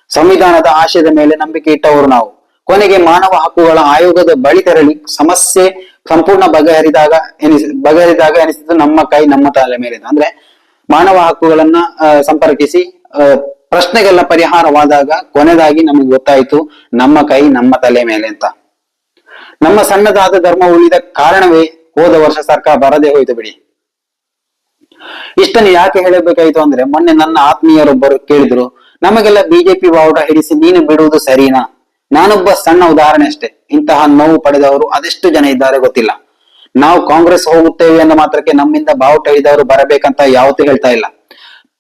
ಸಂವಿಧಾನದ ಆಶಯದ ಮೇಲೆ ನಂಬಿಕೆ ಇಟ್ಟವರು ನಾವು. ಕೊನೆಗೆ ಮಾನವ ಹಕ್ಕುಗಳ ಆಯೋಗದ ಬಳಿ ತೆರಳಿ ಸಮಸ್ಯೆ ಸಂಪೂರ್ಣ ಬಗೆಹರಿದಾಗ ಎನಿಸ್, ಬಗೆಹರಿದಾಗ ಎನಿಸಿದ್ದು ನಮ್ಮ ಕೈ, ನಮ್ಮ ತಲೆ ಮೇಲೆ ಅಂದ್ರೆ ಮಾನವ ಹಕ್ಕುಗಳನ್ನ ಸಂಪರ್ಕಿಸಿ ಪ್ರಶ್ನೆಗೆಲ್ಲ ಪರಿಹಾರವಾದಾಗ ಕೊನೆದಾಗಿ ನಮಗೆ ಗೊತ್ತಾಯ್ತು ನಮ್ಮ ಕೈ, ನಮ್ಮ ತಲೆ ಮೇಲೆ ಅಂತ. ನಮ್ಮ ಸಣ್ಣದಾದ ಧರ್ಮ ಉಳಿದ ಕಾರಣವೇ ಹೋದ ವರ್ಷ ಸರ್ಕಾರ ಬರದೇ ಹೋಯ್ತು ಬಿಡಿ. ಇಷ್ಟನ್ನು ಯಾಕೆ ಹೇಳಬೇಕಾಯ್ತು ಅಂದ್ರೆ ಮೊನ್ನೆ ನನ್ನ ಆತ್ಮೀಯರೊಬ್ಬರು ಕೇಳಿದ್ರು, ನಮಗೆಲ್ಲ ಬಿಜೆಪಿ ಬಾವುಟ ಹಿಡಿಸಿ ನೀನು ಬಿಡುವುದು ಸರಿನಾ? ನಾನೊಬ್ಬ ಸಣ್ಣ ಉದಾಹರಣೆ ಅಷ್ಟೇ. ಇಂತಹ ನೋವು ಪಡೆದವರು ಅದೆಷ್ಟು ಜನ ಇದ್ದಾರೆ ಗೊತ್ತಿಲ್ಲ. ನಾವು ಕಾಂಗ್ರೆಸ್ ಹೋಗುತ್ತೇವೆ ಅನ್ನೋ ಮಾತ್ರಕ್ಕೆ ನಮ್ಮಿಂದ ಬಾವುಟ ಹಿಡಿದವರು ಬರಬೇಕಂತ ಯಾವತ್ತೂ ಹೇಳ್ತಾ ಇಲ್ಲ.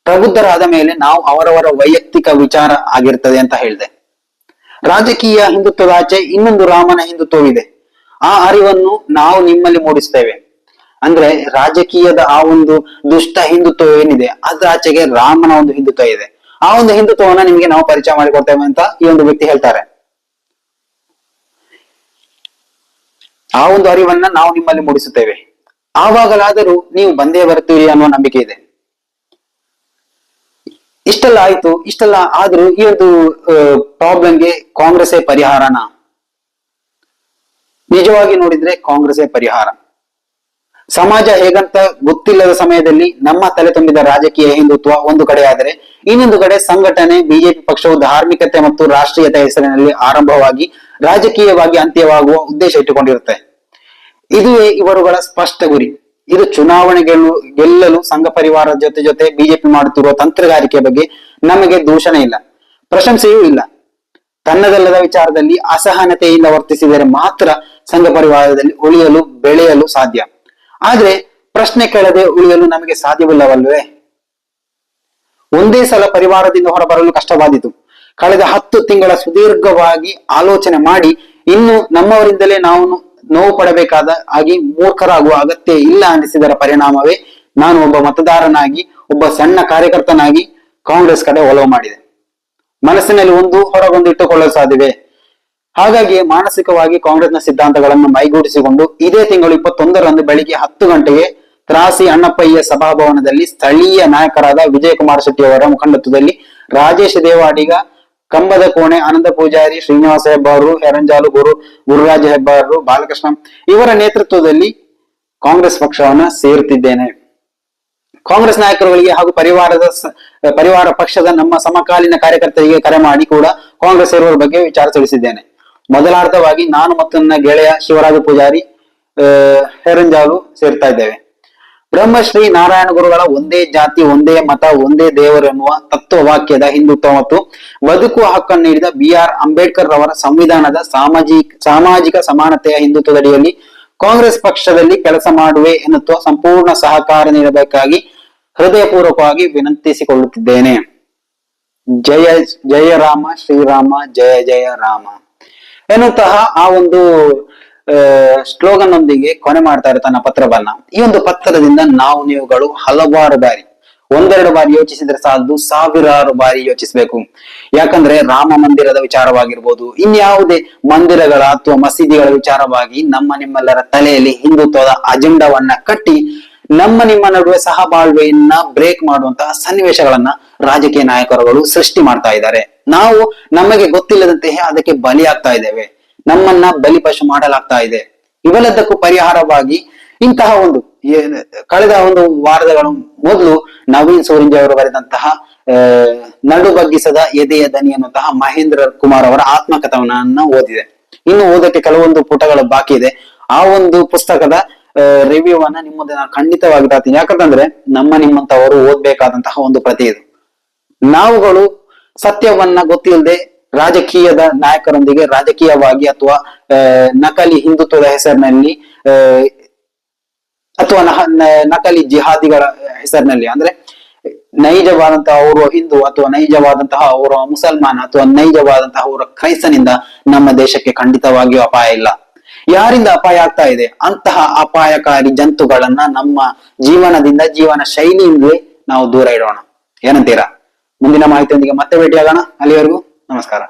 ಪ್ರಬುದ್ಧರಾದ ಮೇಲೆ ನಾವು ಅವರವರ ವೈಯಕ್ತಿಕ ವಿಚಾರ ಆಗಿರ್ತದೆ ಅಂತ ಹೇಳಿದೆ. ರಾಜಕೀಯ ಹಿಂದುತ್ವದ ಆಚೆ ಇನ್ನೊಂದು ರಾಮನ ಹಿಂದುತ್ವವಿದೆ. ಆ ಅರಿವನ್ನು ನಾವು ನಿಮ್ಮಲ್ಲಿ ಮೂಡಿಸ್ತೇವೆ. ಅಂದ್ರೆ ರಾಜಕೀಯದ ಆ ಒಂದು ದುಷ್ಟ ಹಿಂದುತ್ವ ಏನಿದೆ ಅದ್ರ ಆಚೆಗೆ ರಾಮನ ಒಂದು ಹಿಂದುತ್ವ ಇದೆ. ಆ ಒಂದು ಹಿಂದುತ್ವವನ್ನ ನಿಮಗೆ ನಾವು ಪರಿಚಯ ಮಾಡಿಕೊಡ್ತೇವೆ ಅಂತ ಈ ಒಂದು ವ್ಯಕ್ತಿ ಹೇಳ್ತಾರೆ. ಆ ಒಂದು ಅರಿವನ್ನ ನಾವು ನಿಮ್ಮಲ್ಲಿ ಮೂಡಿಸುತ್ತೇವೆ. ಆವಾಗಲಾದರೂ ನೀವು ಬಂದೇ ಬರುತ್ತೀರಿ ಅನ್ನುವ ನಂಬಿಕೆ ಇದೆ. ಇಷ್ಟೆಲ್ಲ ಆಯ್ತು, ಇಷ್ಟೆಲ್ಲ ಆದ್ರೂ ಈ ಒಂದು ಪ್ರಾಬ್ಲಮ್ಗೆ ಕಾಂಗ್ರೆಸ್ಸೇ ಪರಿಹಾರನ? ನಿಜವಾಗಿ ನೋಡಿದ್ರೆ ಕಾಂಗ್ರೆಸ್ಸೇ ಪರಿಹಾರ. ಸಮಾಜ ಹೇಗಂತ ಗೊತ್ತಿಲ್ಲದ ಸಮಯದಲ್ಲಿ ನಮ್ಮ ತಲೆ ತುಂಬಿದ ರಾಜಕೀಯ ಹಿಂದುತ್ವ ಒಂದು ಕಡೆ ಆದರೆ ಇನ್ನೊಂದು ಕಡೆ ಸಂಘಟನೆ, ಬಿಜೆಪಿ ಪಕ್ಷವು ಧಾರ್ಮಿಕತೆ ಮತ್ತು ರಾಷ್ಟ್ರೀಯತೆ ಹೆಸರಿನಲ್ಲಿ ಆರಂಭವಾಗಿ ರಾಜಕೀಯವಾಗಿ ಅಂತ್ಯವಾಗುವ ಉದ್ದೇಶ ಇಟ್ಟುಕೊಂಡಿರುತ್ತೆ. ಇದುವೇ ಇವರುಗಳ ಸ್ಪಷ್ಟ ಗುರಿ. ಇದು ಚುನಾವಣೆ ಗೆಲ್ಲು ಗೆಲ್ಲಲು ಸಂಘ ಪರಿವಾರದ ಜೊತೆ ಜೊತೆ ಬಿಜೆಪಿ ಮಾಡುತ್ತಿರುವ ತಂತ್ರಗಾರಿಕೆ ಬಗ್ಗೆ ನಮಗೆ ದೂಷಣೆ ಇಲ್ಲ, ಪ್ರಶಂಸೆಯೂ ಇಲ್ಲ. ತನ್ನದಲ್ಲದ ವಿಚಾರದಲ್ಲಿ ಅಸಹನತೆಯಿಂದ ವರ್ತಿಸಿದರೆ ಮಾತ್ರ ಸಂಘ ಪರಿವಾರದಲ್ಲಿ ಉಳಿಯಲು, ಬೆಳೆಯಲು ಸಾಧ್ಯ. ಆದ್ರೆ ಪ್ರಶ್ನೆ ಕೇಳದೆ ಉಳಿಯಲು ನಮಗೆ ಸಾಧ್ಯವಿಲ್ಲವಲ್ವೇ? ಒಂದೇ ಸಲ ಪರಿವಾರದಿಂದ ಹೊರಬರಲು ಕಷ್ಟವಾದಿತು. ಕಳೆದ ಹತ್ತು ತಿಂಗಳ ಸುದೀರ್ಘವಾಗಿ ಆಲೋಚನೆ ಮಾಡಿ ಇನ್ನು ನಮ್ಮವರಿಂದಲೇ ನಾವು ನೋವು ಪಡಬೇಕಾದ ಆಗಿ ಮೂರ್ಖರಾಗುವ ಅಗತ್ಯ ಇಲ್ಲ ಅನಿಸಿದರ ಪರಿಣಾಮವೇ ನಾನು ಒಬ್ಬ ಮತದಾರನಾಗಿ, ಒಬ್ಬ ಸಣ್ಣ ಕಾರ್ಯಕರ್ತನಾಗಿ ಕಾಂಗ್ರೆಸ್ ಕಡೆ ಒಲವು ಮಾಡಿದೆ. ಮನಸ್ಸಿನಲ್ಲಿ ಒಂದು ಹೊರಗೊಂದು ಇಟ್ಟುಕೊಳ್ಳಲು ಸಾಧ್ಯವೇ? ಹಾಗಾಗಿ ಮಾನಸಿಕವಾಗಿ ಕಾಂಗ್ರೆಸ್ನ ಸಿದ್ಧಾಂತಗಳನ್ನು ಮೈಗೂಡಿಸಿಕೊಂಡು ಇದೇ ತಿಂಗಳು ಇಪ್ಪತ್ತೊಂದರಂದು ಬೆಳಿಗ್ಗೆ ಹತ್ತು ಗಂಟೆಗೆ ತ್ರಾಸಿ ಅಣ್ಣಪ್ಪಯ್ಯ ಸಭಾಭವನದಲ್ಲಿ ಸ್ಥಳೀಯ ನಾಯಕರಾದ ವಿಜಯಕುಮಾರ ಶೆಟ್ಟಿ ಅವರ ಮುಖಂಡತ್ವದಲ್ಲಿ ರಾಜೇಶ್ ದೇವಾಡಿಗ ಕಂಬದ ಕೋಣೆ, ಆನಂದ ಪೂಜಾರಿ, ಶ್ರೀನಿವಾಸ ಹೆಬ್ಬಾರರು ಹೆರಂಜಾಲು ಗುರು, ಗುರುರಾಜ ಹೆಬ್ಬಾರರು ಬಾಲಕೃಷ್ಣ ಇವರ ನೇತೃತ್ವದಲ್ಲಿ ಕಾಂಗ್ರೆಸ್ ಪಕ್ಷವನ್ನ ಸೇರುತ್ತಿದ್ದೇನೆ ಕಾಂಗ್ರೆಸ್ ನಾಯಕರುಗಳಿಗೆ ಹಾಗೂ ಪರಿವಾರದ ಪರಿವಾರ ಪಕ್ಷದ ನಮ್ಮ ಸಮಕಾಲೀನ ಕಾರ್ಯಕರ್ತರಿಗೆ ಕರೆ ಮಾಡಿ ಕೂಡ ಕಾಂಗ್ರೆಸ್ ಸೇರುವ ಬಗ್ಗೆ ವಿಚಾರ ತಿಳಿಸಿದ್ದೇನೆ. ಮೊದಲಾರ್ಧವಾಗಿ ನಾನು ಮತ್ತು ನನ್ನ ಗೆಳೆಯ ಶಿವರಾಜ ಪೂಜಾರಿ ಹೆರಂಜಾಲು ಸೇರ್ತಾ ಇದ್ದೇವೆ. ಬ್ರಹ್ಮಶ್ರೀ ನಾರಾಯಣ ಗುರುಗಳ ಒಂದೇ ಜಾತಿ, ಒಂದೇ ಮತ, ಒಂದೇ ದೇವರು ಎನ್ನುವ ತತ್ವವಾಕ್ಯದ ಹಿಂದುತ್ವ ಮತ್ತು ಬದುಕುವ ಹಕ್ಕನ್ನು ನೀಡಿದ ಬಿ ಆರ್ ಅಂಬೇಡ್ಕರ್ ರವರ ಸಂವಿಧಾನದ ಸಾಮಾಜಿಕ ಸಾಮಾಜಿಕ ಸಮಾನತೆಯ ಹಿಂದುತ್ವದಡಿಯಲ್ಲಿ ಕಾಂಗ್ರೆಸ್ ಪಕ್ಷದಲ್ಲಿ ಕೆಲಸ ಮಾಡುವೆ ಎನ್ನುತ್ವ ಸಂಪೂರ್ಣ ಸಹಕಾರ ನೀಡಬೇಕಾಗಿ ಹೃದಯಪೂರ್ವಕವಾಗಿ ವಿನಂತಿಸಿಕೊಳ್ಳುತ್ತಿದ್ದೇನೆ. ಜಯ ಜಯ ರಾಮ, ಶ್ರೀರಾಮ, ಜಯ ಜಯ ರಾಮ. ಎನ್ನುತ್ತಹ ಆ ಒಂದು ಸ್ಲೋಗನ್ ಒಂದಿಗೆ ಕೊನೆ ಮಾಡ್ತಾರೆ ತನ್ನ ಪತ್ರವನ್ನ. ಈ ಒಂದು ಪತ್ರದಿಂದ ನಾವು ನೀವುಗಳು ಹಲವಾರು ಬಾರಿ, ಒಂದೆರಡು ಬಾರಿ ಯೋಚಿಸಿದ್ರೆ ಸಾಲದು, ಸಾವಿರಾರು ಬಾರಿ ಯೋಚಿಸಬೇಕು. ಯಾಕಂದ್ರೆ ರಾಮ ಮಂದಿರದ ವಿಚಾರವಾಗಿರ್ಬೋದು, ಇನ್ಯಾವುದೇ ಮಂದಿರಗಳ ಅಥವಾ ಮಸೀದಿಗಳ ವಿಚಾರವಾಗಿ ನಮ್ಮ ನಿಮ್ಮೆಲ್ಲರ ತಲೆಯಲ್ಲಿ ಹಿಂದುತ್ವದ ಅಜೆಂಡಾವನ್ನ ಕಟ್ಟಿ, ನಮ್ಮ ನಿಮ್ಮ ನಡುವೆ ಸಹಬಾಳ್ವೆಯನ್ನ ಬ್ರೇಕ್ ಮಾಡುವಂತಹ ಸನ್ನಿವೇಶಗಳನ್ನ ರಾಜಕೀಯ ನಾಯಕರುಗಳು ಸೃಷ್ಟಿ ಮಾಡ್ತಾ ಇದ್ದಾರೆ. ನಾವು ನಮಗೆ ಗೊತ್ತಿಲ್ಲದಂತೆಯೇ ಅದಕ್ಕೆ ಬಲಿಯಾಗ್ತಾ ಇದ್ದೇವೆ. ನಮ್ಮನ್ನ ಬಲಿಪಶು ಮಾಡಲಾಗ್ತಾ ಇದೆ. ಇವೆಲ್ಲದಕ್ಕೂ ಪರಿಹಾರವಾಗಿ ಇಂತಹ ಒಂದು ಕಳೆದ ಒಂದು ವಾರಗಳ ಮೊದಲು ನವೀನ್ ಸೂರಿಂಜಿ ಅವರು ಬರೆದಂತಹ ನಡು ಬಗ್ಗಿಸದ ಎದೆಯ ದನಿ ಅನ್ನುವಂತಹ ಮಹೇಂದ್ರ ಕುಮಾರ್ ಅವರ ಆತ್ಮಕಥನವನ್ನ ಓದಿದೆ. ಇನ್ನು ಓದಕ್ಕೆ ಕೆಲವೊಂದು ಪುಟಗಳು ಬಾಕಿ ಇದೆ. ಆ ಒಂದು ಪುಸ್ತಕದ ರಿವ್ಯೂ ಅನ್ನ ನಿಮ್ಮ ಮುಂದೆ ನಾನು ಖಂಡಿತವಾಗಿ ತಾತೀನಿ ಯಾಕಂತಂದ್ರೆ ನಮ್ಮ ನಿಮ್ಮಂತವರು ಓದ್ಬೇಕಾದಂತಹ ಒಂದು ಪ್ರತಿ ಇದು. ನಾವುಗಳು ಸತ್ಯವನ್ನ ಗೊತ್ತಿಲ್ಲದೆ ರಾಜಕೀಯದ ನಾಯಕರೊಂದಿಗೆ ರಾಜಕೀಯವಾಗಿ ಅಥವಾ ನಕಲಿ ಹಿಂದುತ್ವದ ಹೆಸರಿನಲ್ಲಿ ಅಥವಾ ನಕಲಿ ಜಿಹಾದಿಗಳ ಹೆಸರಿನಲ್ಲಿ, ಅಂದ್ರೆ ನೈಜವಾದಂತಹ ಅವರು ಹಿಂದೂ ಅಥವಾ ನೈಜವಾದಂತಹ ಅವರು ಮುಸಲ್ಮಾನ್ ಅಥವಾ ನೈಜವಾದಂತಹ ಅವರ ಕ್ರೈಸ್ತನಿಂದ ನಮ್ಮ ದೇಶಕ್ಕೆ ಖಂಡಿತವಾಗಿಯೂ ಅಪಾಯ ಇಲ್ಲ. ಯಾರಿಂದ ಅಪಾಯ ಆಗ್ತಾ ಇದೆ? ಅಂತಹ ಅಪಾಯಕಾರಿ ಜಂತುಗಳನ್ನ ನಮ್ಮ ಜೀವನದಿಂದ, ಜೀವನ ಶೈಲಿಯಿಂದಲೇ ನಾವು ದೂರ ಇಡೋಣ. ಏನಂತೀರಾ? ಮುಂದಿನ ಮಾಹಿತಿಯೊಂದಿಗೆ ಮತ್ತೆ ಭೇಟಿಯಾಗೋಣ. ಅಲ್ಲಿವರೆಗೂ ನಮಸ್ಕಾರ